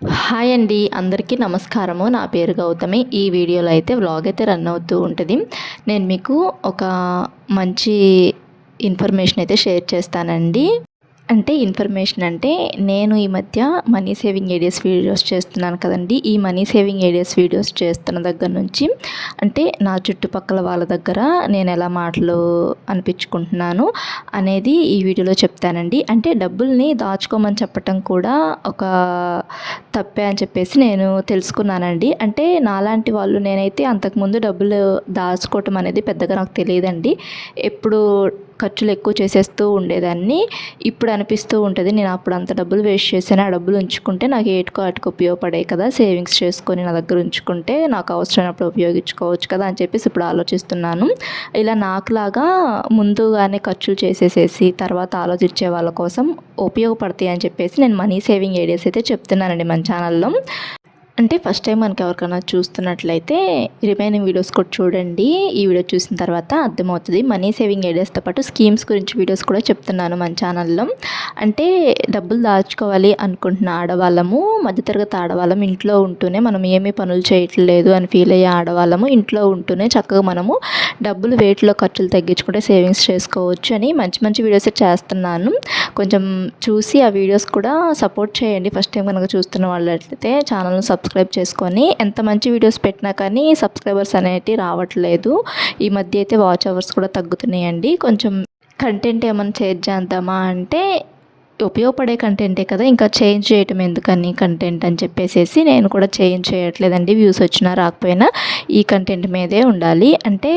Hi అండి అందరికీ నమస్కారము. నా పేరు గౌతమి. ఈ వీడియోలో అయితే వ్లాగ్ అయితే రన్ అవుతూ ఉంటుంది. నేను మీకు ఒక మంచి ఇన్ఫర్మేషన్ అయితే షేర్ చేస్తానండి. అంటే ఇన్ఫర్మేషన్ అంటే నేను ఈ మధ్య మనీ సేవింగ్ ఐడియాస్ వీడియోస్ చేస్తున్నాను కదండి. ఈ మనీ సేవింగ్ ఐడియాస్ వీడియోస్ చేస్తున్న దగ్గర నుంచి అంటే నా చుట్టుపక్కల వాళ్ళ దగ్గర నేను ఎలా మాటలు అనిపించుకుంటున్నాను అనేది ఈ వీడియోలో చెప్తానండి. అంటే డబ్బుల్ని దాచుకోమని చెప్పటం కూడా ఒక తప్పే అని చెప్పేసి నేను తెలుసుకున్నానండి. అంటే నాలాంటి వాళ్ళు నేనైతే అంతకుముందు డబ్బులు దాచుకోవటం అనేది పెద్దగా నాకు తెలియదండి. ఎప్పుడు ఖర్చులు ఎక్కువ చేసేస్తూ ఉండేదాన్ని. ఇప్పుడు అనిపిస్తూ ఉంటుంది నేను అప్పుడు అంత డబ్బులు వేస్ట్ చేశాను ఆ డబ్బులు ఉంచుకుంటే నాకు ఏటుకో అటుకు ఉపయోగపడాయి కదా సేవింగ్స్ చేసుకొని నా దగ్గర ఉంచుకుంటే నాకు అవసరమైనప్పుడు ఉపయోగించుకోవచ్చు కదా అని చెప్పేసి ఇప్పుడు ఆలోచిస్తున్నాను. ఇలా నాకులాగా ముందుగానే ఖర్చులు చేసేసేసి తర్వాత ఆలోచించే వాళ్ళ కోసం ఉపయోగపడతాయి అని చెప్పేసి నేను మనీ సేవింగ్ ఐడియాస్ అయితే చెప్తున్నానండి మన ఛానల్లో. అంటే ఫస్ట్ టైం మనకి ఎవరికైనా చూస్తున్నట్లయితే రిమైనింగ్ వీడియోస్ కూడా చూడండి. ఈ వీడియో చూసిన తర్వాత అర్థమవుతుంది. మనీ సేవింగ్ ఐడియాస్తో పాటు స్కీమ్స్ గురించి వీడియోస్ కూడా చెప్తున్నాను మన ఛానల్లో అంటే డబ్బులు దాచుకోవాలి అనుకుంటున్న ఆడవాళ్ళము మధ్యతరగతి ఆడవాళ్ళం ఇంట్లో ఉంటూనే మనం ఏమీ పనులు చేయట్లేదు అని ఫీల్ అయ్యే ఆడవాళ్ళము ఇంట్లో ఉంటూనే చక్కగా మనము డబ్బులు వేటిలో ఖర్చులు తగ్గించుకుంటే సేవింగ్స్ చేసుకోవచ్చు అని మంచి మంచి వీడియోస్ చేస్తున్నాను. కొంచెం చూసి ఆ వీడియోస్ కూడా సపోర్ట్ చేయండి. ఫస్ట్ టైం కనుక చూస్తున్న వాళ్ళైతే ఛానల్ను సబ్ సబ్స్క్రైబ్ చేసుకొని ఎంత మంచి వీడియోస్ పెట్టినా కానీ సబ్స్క్రైబర్స్ అనేటివి రావట్లేదు. ఈ మధ్య అయితే వాచ్ అవర్స్ కూడా తగ్గుతున్నాయండి. కొంచెం కంటెంట్ ఏమైనా చేంజ్ చేద్దామా అంటే ఉపయోగపడే కంటెంటే కదా ఇంకా చేంజ్ చేయటం ఎందుకని కంటెంట్ అని చెప్పేసి నేను కూడా చేంజ్ చేయట్లేదండి. వ్యూస్ వచ్చినా రాకపోయినా ఈ కంటెంట్ మీదే ఉండాలి. అంటే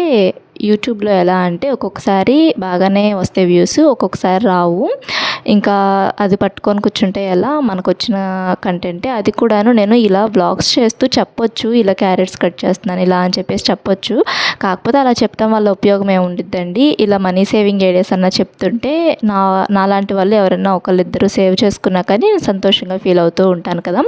యూట్యూబ్లో ఎలా అంటే ఒక్కొక్కసారి బాగానే వస్తే వ్యూస్ ఒక్కొక్కసారి రావు. ఇంకా అది పట్టుకొని కూర్చుంటే ఎలా మనకు వచ్చిన కంటెంటే అది కూడాను నేను ఇలా బ్లాగ్స్ చేస్తూ చెప్పొచ్చు ఇలా క్యారెట్స్ కట్ చేస్తున్నాను ఇలా అని చెప్పేసి చెప్పొచ్చు. కాకపోతే అలా చెప్పడం వల్ల ఉపయోగం ఏముండిద్దండి ఇలా మనీ సేవింగ్ ఐడియాస్ అన్న చెప్తుంటే నా నాలాంటి వాళ్ళు ఎవరైనా ఒకళ్ళిద్దరు సేవ్ చేసుకున్నా కానీ నేను సంతోషంగా ఫీల్ అవుతూ ఉంటాను కదా.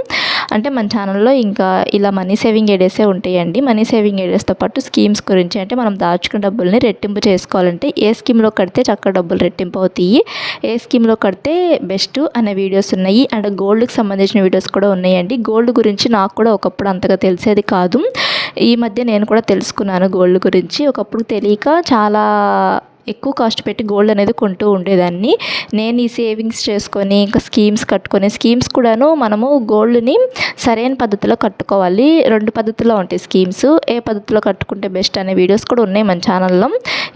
అంటే మన ఛానల్లో ఇంకా ఇలా మనీ సేవింగ్ ఐడియాసే ఉంటాయండి. మనీ సేవింగ్ ఐడియాస్తో పాటు స్కీమ్స్ గురించి అంటే మనం దాచుకున్న డబ్బుల్ని రెట్టింపు చేసుకోవాలంటే ఏ స్కీమ్లో కడితే చక్కగా డబ్బులు రెట్టింపు అవుతాయి. ఏ స్కీమ్లో కడితే బెస్ట్ అనే వీడియోస్ ఉన్నాయి. అండ్ గోల్డ్కి సంబంధించిన వీడియోస్ కూడా ఉన్నాయండి. గోల్డ్ గురించి నాకు కూడా ఒకప్పుడు అంతగా తెలిసేది కాదు. ఈ మధ్య నేను కూడా తెలుసుకున్నాను గోల్డ్ గురించి. ఒకప్పుడు తెలియక చాలా ఎక్కువ కాస్ట్ పెట్టి గోల్డ్ అనేది కొంటూ ఉండేదాన్ని. నేను ఈ సేవింగ్స్ చేసుకొని ఇంకా స్కీమ్స్ కట్టుకొని స్కీమ్స్ కూడాను మనము గోల్డ్ని సరైన పద్ధతిలో కట్టుకోవాలి. రెండు పద్ధతిలో ఉంటాయి స్కీమ్స్ ఏ పద్ధతిలో కట్టుకుంటే బెస్ట్ అనే వీడియోస్ కూడా ఉన్నాయి మన ఛానల్లో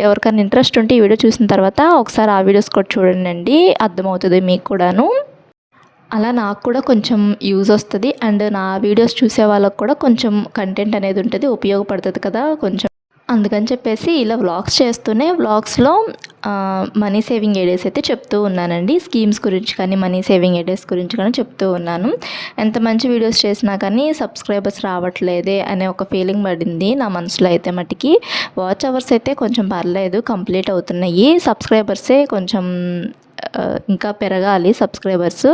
ఎవరికైనా ఇంట్రెస్ట్ ఉంటే ఈ వీడియో చూసిన తర్వాత ఒకసారి ఆ వీడియోస్ కూడా చూడండి అర్థమవుతుంది మీకు కూడాను. అలా నాకు కూడా కొంచెం యూజ్ వస్తుంది. అండ్ నా వీడియోస్ చూసే వాళ్ళకు కూడా కొంచెం కంటెంట్ అనేది ఉంటుంది ఉపయోగపడుతుంది కదా కొంచెం. అందుకని చెప్పేసి ఇలా వ్లాగ్స్ చేస్తూనే వ్లాగ్స్లో మనీ సేవింగ్ ఐడియాస్ అయితే చెప్తూ ఉన్నానండి. స్కీమ్స్ గురించి కానీ మనీ సేవింగ్ ఐడియాస్ గురించి కానీ చెప్తూ ఉన్నాను. ఎంత మంచి వీడియోస్ చేసినా కానీ సబ్స్క్రైబర్స్ రావట్లేదే అనే ఒక ఫీలింగ్ పడింది నా మనసులో అయితే మటుకి. వాచ్ అవర్స్ అయితే కొంచెం పర్లేదు కంప్లీట్ అవుతున్నాయి. సబ్స్క్రైబర్సే కొంచెం ఇంకా పెరగాలి సబ్స్క్రైబర్స్.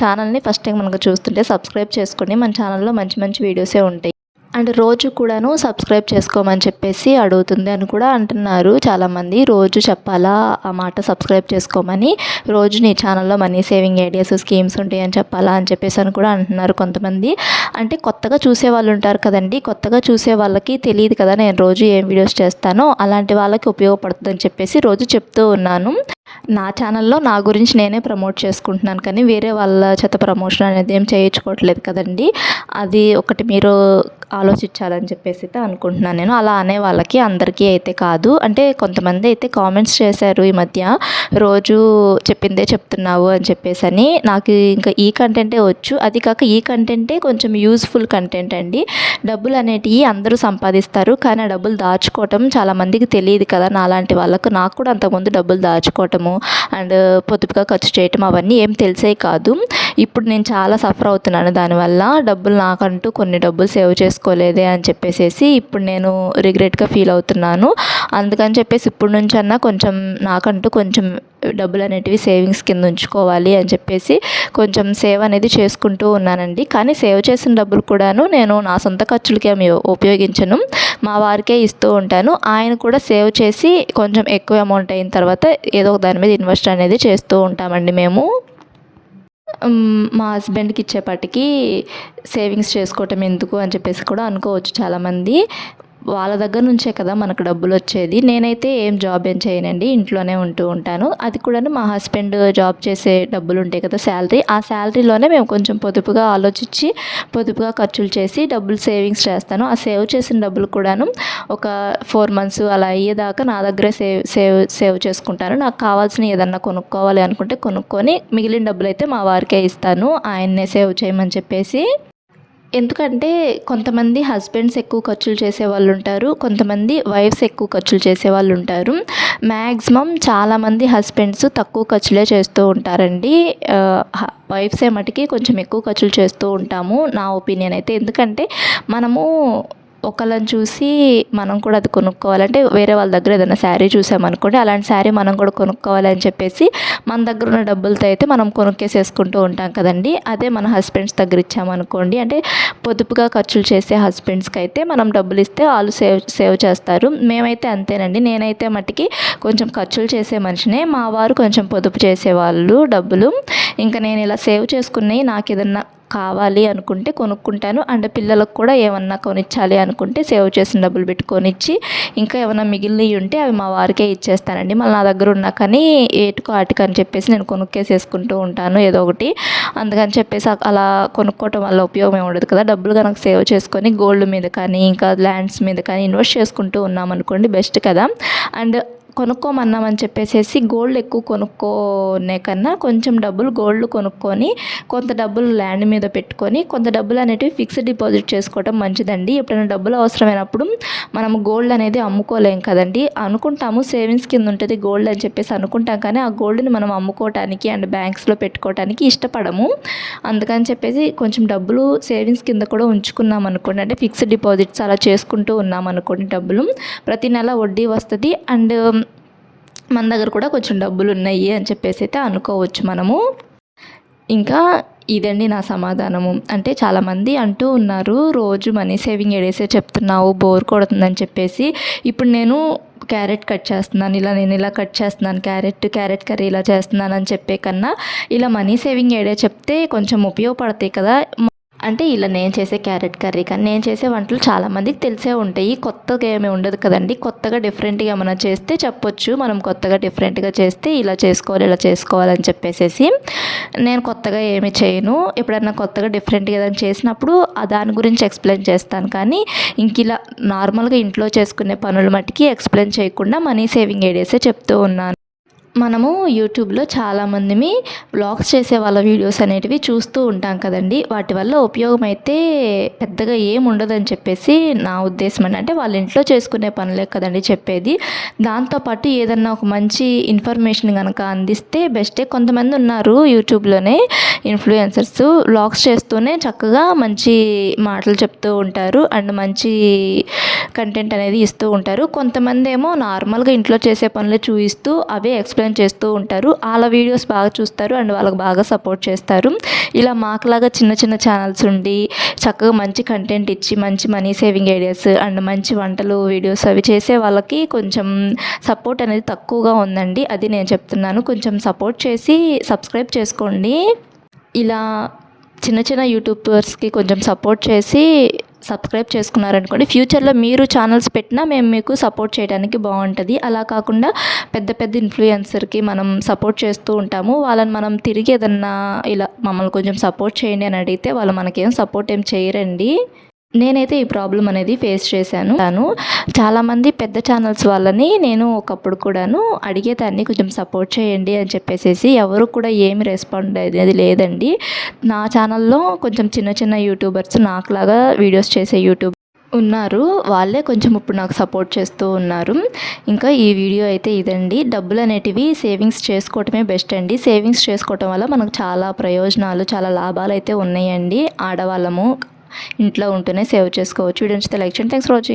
ఛానల్ని ఫస్ట్ టైం మనకు చూస్తుంటే సబ్స్క్రైబ్ చేసుకోండి మన ఛానల్లో మంచి మంచి వీడియోసే ఉంటాయి. అండ్ రోజు కూడాను సబ్స్క్రైబ్ చేసుకోమని చెప్పేసి అడుగుతుంది అని కూడా అంటున్నారు చాలామంది. రోజు చెప్పాలా? ఆ మాట సబ్స్క్రైబ్ చేసుకోమని రోజు నీ ఛానల్లో మనీ సేవింగ్ ఐడియాస్ స్కీమ్స్ ఉంటాయి అని చెప్పాలా అని చెప్పేసి అని కూడా అంటున్నారు కొంతమంది. అంటే కొత్తగా చూసే వాళ్ళు ఉంటారు కదండి. కొత్తగా చూసే వాళ్ళకి తెలియదు కదా నేను రోజు ఏం వీడియోస్ చేస్తానో? అలాంటి వాళ్ళకి ఉపయోగపడుతుందని చెప్పేసి రోజు చెప్తూ ఉన్నాను. నా ఛానల్లో నా గురించి నేనే ప్రమోట్ చేసుకుంటున్నాను. కానీ వేరే వాళ్ళ చేత ప్రమోషన్ అనేది ఏం చేయించుకోవట్లేదు కదండి. అది ఒకటి మీరు ఆలోచించాలని చెప్పేసి అయితే అనుకుంటున్నాను నేను. అలా అనే వాళ్ళకి అందరికీ అయితే కాదు. అంటే కొంతమంది అయితే కామెంట్స్ చేశారు ఈ మధ్య రోజు చెప్పిందే చెప్తున్నావు అని చెప్పేసి అని. నాకు ఇంకా ఈ కంటెంటే వచ్చు. అది కాక ఈ కంటెంటే కొంచెం యూజ్ఫుల్ కంటెంట్ అండి. డబ్బులు అనేటివి అందరూ సంపాదిస్తారు. కానీ ఆ డబ్బులు దాచుకోవటం చాలామందికి తెలియదు కదా. నాలాంటి వాళ్ళకు నాకు కూడా అంతకుముందు డబ్బులు దాచుకోవటము అండ్ పొదుపుగా ఖర్చు చేయటం అవన్నీ ఏం తెలిసే కాదు. ఇప్పుడు నేను చాలా సఫర్ అవుతున్నాను దానివల్ల. డబ్బులు నాకంటూ కొన్ని డబ్బులు సేవ్ చేసుకోలేదే అని చెప్పేసి ఇప్పుడు నేను రిగ్రెట్గా ఫీల్ అవుతున్నాను. అందుకని చెప్పేసి ఇప్పుడు నుంచి అన్నా కొంచెం నాకంటూ కొంచెం డబ్బులు అనేటివి సేవింగ్స్ కింద ఉంచుకోవాలి అని చెప్పేసి కొంచెం సేవ్ అనేది చేసుకుంటూ ఉన్నానండి. కానీ సేవ్ చేసిన డబ్బులు కూడాను నేను నా సొంత ఖర్చులకి ఉపయోగించను. మా వారికే ఇస్తూ ఉంటాను. ఆయన కూడా సేవ్ చేసి కొంచెం ఎక్కువ అమౌంట్ అయిన తర్వాత ఏదో ఒక దాని మీద ఇన్వెస్ట్ అనేది చేస్తూ ఉంటామండి మేము. మా హస్బెండ్కి ఇచ్చేపాటికి సేవింగ్స్ చేసుకోవటం ఎందుకు అని చెప్పేసి కూడా అనుకోవచ్చు చాలామంది. వాళ్ళ దగ్గర నుంచే కదా మనకు డబ్బులు వచ్చేది. నేనైతే ఏం జాబ్ ఏం చేయనండి. ఇంట్లోనే ఉంటూ ఉంటాను. అది కూడా మా హస్బెండ్ జాబ్ చేసే డబ్బులు ఉంటాయి కదా శాలరీ. ఆ శాలరీలోనే మేము కొంచెం పొదుపుగా ఆలోచించి పొదుపుగా ఖర్చులు చేసి డబ్బులు సేవింగ్స్ చేస్తాను. ఆ సేవ్ చేసిన డబ్బులు కూడాను ఒక ఫోర్ మంత్స్ అలా అయ్యేదాకా నా దగ్గరే సేవ్ సేవ్ సేవ్ చేసుకుంటాను. నాకు కావాల్సిన ఏదన్నా కొనుక్కోవాలి అనుకుంటే కొనుక్కొని మిగిలిన డబ్బులు అయితే మా వారికే ఇస్తాను. ఆయన్నే సేవ్ చేయమని చెప్పేసి ఎందుకంటే కొంతమంది హస్బెండ్స్ ఎక్కువ ఖర్చులు చేసే వాళ్ళు ఉంటారు కొంతమంది వైఫ్స్ ఎక్కువ ఖర్చులు చేసే వాళ్ళు ఉంటారు. మ్యాక్సిమం చాలామంది హస్బెండ్స్ తక్కువ ఖర్చులే చేస్తూ ఉంటారండి. వైఫ్సే మటుకి కొంచెం ఎక్కువ ఖర్చులు చేస్తూ ఉంటాము నా ఒపీనియన్ అయితే. ఎందుకంటే మనము ఒకళ్ళని చూసి మనం కూడా అది కొనుక్కోవాలంటే వేరే వాళ్ళ దగ్గర ఏదైనా శారీ చూసామనుకోండి అలాంటి శారీ మనం కూడా కొనుక్కోవాలని చెప్పేసి మన దగ్గర ఉన్న డబ్బులతో అయితే మనం కొనుక్కేసేసుకుంటూ ఉంటాం కదండి. అదే మన హస్బెండ్స్ దగ్గర ఇచ్చామనుకోండి అంటే పొదుపుగా ఖర్చులు చేసే హస్బెండ్స్కి అయితే మనం డబ్బులు ఇస్తే వాళ్ళు సేవ్ సేవ్ చేస్తారు. మేమైతే అంతేనండి. నేనైతే మట్టికి కొంచెం ఖర్చులు చేసే మనిషినే. మా వారు కొంచెం పొదుపు చేసేవాళ్ళు డబ్బులు. ఇంకా నేను ఇలా సేవ్ చేసుకున్నాయి నాకు ఏదన్నా కావాలి అనుకుంటే కొనుక్కుంటాను. అండ్ పిల్లలకు కూడా ఏమన్నా కొనిచ్చాలి అనుకుంటే సేవ్ చేసిన డబ్బులు పెట్టి కొనిచ్చి ఇంకా ఏమైనా మిగిలినవి ఉంటే అవి మా వారికే ఇచ్చేస్తానండి. మళ్ళీ నా దగ్గర ఉన్నా కానీ ఏటుకో ఆటికి అని చెప్పేసి నేను కొనుక్కేసేసుకుంటూ ఉంటాను ఏదో ఒకటి. అందుకని చెప్పేసి అలా కొనుక్కోవటం వల్ల ఉపయోగం ఏమి ఉండదు కదా. డబ్బులు కనుక సేవ్ చేసుకొని గోల్డ్ మీద కానీ ఇంకా ల్యాండ్స్ మీద కానీ ఇన్వెస్ట్ చేసుకుంటూ ఉన్నాం అనుకోండి బెస్ట్ కదా. అండ్ కొనుక్కోమన్నామని చెప్పేసి గోల్డ్ ఎక్కువ కొనుక్కోనే కన్నా కొంచెం డబ్బులు గోల్డ్ కొనుక్కొని కొంత డబ్బులు ల్యాండ్ మీద పెట్టుకొని కొంత డబ్బులు అనేటివి ఫిక్స్డ్ డిపాజిట్ చేసుకోవడం మంచిదండి. ఎప్పుడైనా డబ్బులు అవసరమైనప్పుడు మనం గోల్డ్ అనేది అమ్ముకోలేం కదండి. అనుకుంటాము సేవింగ్స్ కింద ఉంటుంది గోల్డ్ అని చెప్పేసి అనుకుంటాం కానీ ఆ గోల్డ్ని మనం అమ్ముకోవటానికి అండ్ బ్యాంక్స్లో పెట్టుకోవటానికి ఇష్టపడము. అందుకని చెప్పేసి కొంచెం డబ్బులు సేవింగ్స్ కింద కూడా ఉంచుకున్నాం అనుకోండి. అంటే ఫిక్స్డ్ డిపాజిట్స్ అలా చేసుకుంటూ ఉన్నాం అనుకోండి డబ్బులు. ప్రతి నెల వడ్డీ వస్తుంది. అండ్ మన దగ్గర కూడా కొంచెం డబ్బులు ఉన్నాయి అని చెప్పేసి అయితే అనుకోవచ్చు మనము. ఇంకా ఇదండి నా సమాధానము. అంటే చాలామంది అంటూ ఉన్నారు రోజు మనీ సేవింగ్ ఎడేసే చెప్తున్నావు బోర్ కొడుతుందని చెప్పేసి. ఇప్పుడు నేను క్యారెట్ కట్ చేస్తున్నాను ఇలా నేను ఇలా కట్ చేస్తున్నాను క్యారెట్ క్యారెట్ కర్రీ ఇలా చేస్తున్నాను అని చెప్పే కన్నా ఇలా మనీ సేవింగ్ ఏడే చెప్తే కొంచెం ఉపయోగపడతాయి కదా. అంటే ఇలా నేను చేసే క్యారెట్ కర్రీ కానీ నేను చేసే వంటలు చాలామందికి తెలిసే ఉంటాయి. కొత్తగా ఏమీ ఉండదు కదండి. కొత్తగా డిఫరెంట్గా ఏమైనా చేస్తే చెప్పొచ్చు. మనం కొత్తగా డిఫరెంట్గా చేస్తే ఇలా చేసుకోవాలి ఇలా చేసుకోవాలని చెప్పేసేసి నేను కొత్తగా ఏమి చేయను. ఎప్పుడన్నా కొత్తగా డిఫరెంట్గా ఏదైనా చేసినప్పుడు దాని గురించి ఎక్స్ప్లెయిన్ చేస్తాను. కానీ ఇంక ఇలా నార్మల్గా ఇంట్లో చేసుకునే పనులు మట్టుకి ఎక్స్ప్లెయిన్ చేయకుండా మనీ సేవింగ్ ఐడియాసే చెప్తూ ఉన్నాను. మనము యూట్యూబ్లో చాలామందిమి బ్లాగ్స్ చేసే వాళ్ళ వీడియోస్ అనేటివి చూస్తూ ఉంటాం కదండి. వాటి వల్ల ఉపయోగం అయితే పెద్దగా ఏం ఉండదని చెప్పేసి నా ఉద్దేశం అండి. అంటే వాళ్ళ ఇంట్లో చేసుకునే పనులే కదండి చెప్పేది. దాంతోపాటు ఏదన్నా ఒక మంచి ఇన్ఫర్మేషన్ కనుక అందిస్తే బెస్టే. కొంతమంది ఉన్నారు యూట్యూబ్లోనే ఇన్ఫ్లుయెన్సర్స్ బ్లాగ్స్ చేస్తూనే చక్కగా మంచి మాటలు చెప్తూ ఉంటారు. అండ్ మంచి కంటెంట్ అనేది ఇస్తూ ఉంటారు. కొంతమంది ఏమో నార్మల్గా ఇంట్లో చేసే పనులు చూపిస్తూ అవే ఎక్స్ప్లెయిన్ ఎక్స్ప్లెయిన్ చేస్తూ ఉంటారు. వాళ్ళ వీడియోస్ బాగా చూస్తారు అండ్ వాళ్ళకి బాగా సపోర్ట్ చేస్తారు. ఇలా మాకులాగా చిన్న చిన్న ఛానల్స్ ఉండి చక్కగా మంచి కంటెంట్ ఇచ్చి మంచి మనీ సేవింగ్ ఐడియాస్ అండ్ మంచి వంటలు వీడియోస్ అవి చేసే వాళ్ళకి కొంచెం సపోర్ట్ అనేది తక్కువగా ఉందండి. అది నేను చెప్తున్నాను. కొంచెం సపోర్ట్ చేసి సబ్స్క్రైబ్ చేసుకోండి. ఇలా చిన్న చిన్న యూట్యూబర్స్కి కొంచెం సపోర్ట్ చేసి సబ్స్క్రైబ్ చేసుకున్నారనుకోండి ఫ్యూచర్లో మీరు ఛానల్స్ పెట్టినా మేము మీకు సపోర్ట్ చేయడానికి బాగుంటుంది అలా కాకుండా పెద్ద పెద్ద ఇన్ఫ్లుయెన్సర్కి మనం సపోర్ట్ చేస్తూ ఉంటాము. వాళ్ళని మనం తిరిగి ఏదన్నా ఇలా మమ్మల్ని కొంచెం సపోర్ట్ చేయండి అని అడిగితే వాళ్ళు మనకేం సపోర్ట్ ఏం చేయరండి. నేనైతే ఈ ప్రాబ్లం అనేది ఫేస్ చేశాను. తాను చాలామంది పెద్ద ఛానల్స్ వాళ్ళని నేను ఒకప్పుడు కూడాను అడిగేదాన్ని కొంచెం సపోర్ట్ చేయండి అని చెప్పేసి ఎవరు కూడా ఏమి రెస్పాండ్ అనేది లేదండి. నా ఛానల్లో కొంచెం చిన్న చిన్న యూట్యూబర్స్ నాకులాగా వీడియోస్ చేసే యూట్యూబ్ ఉన్నారు. వాళ్ళే కొంచెం ఇప్పుడు నాకు సపోర్ట్ చేస్తూ ఉన్నారు. ఇంకా ఈ వీడియో అయితే ఇదండి. డబ్బులు అనేటివి సేవింగ్స్ చేసుకోవటమే బెస్ట్ అండి. సేవింగ్స్ చేసుకోవటం వల్ల మనకు చాలా ప్రయోజనాలు చాలా లాభాలు అయితే ఉన్నాయండి. ఆడవాళ్ళము ఇంట్లో ఉంటూనే సేవ్ చేసుకోవచ్చు. వీడియో నచ్చితే లైక్ చేయండి. Thanks for watching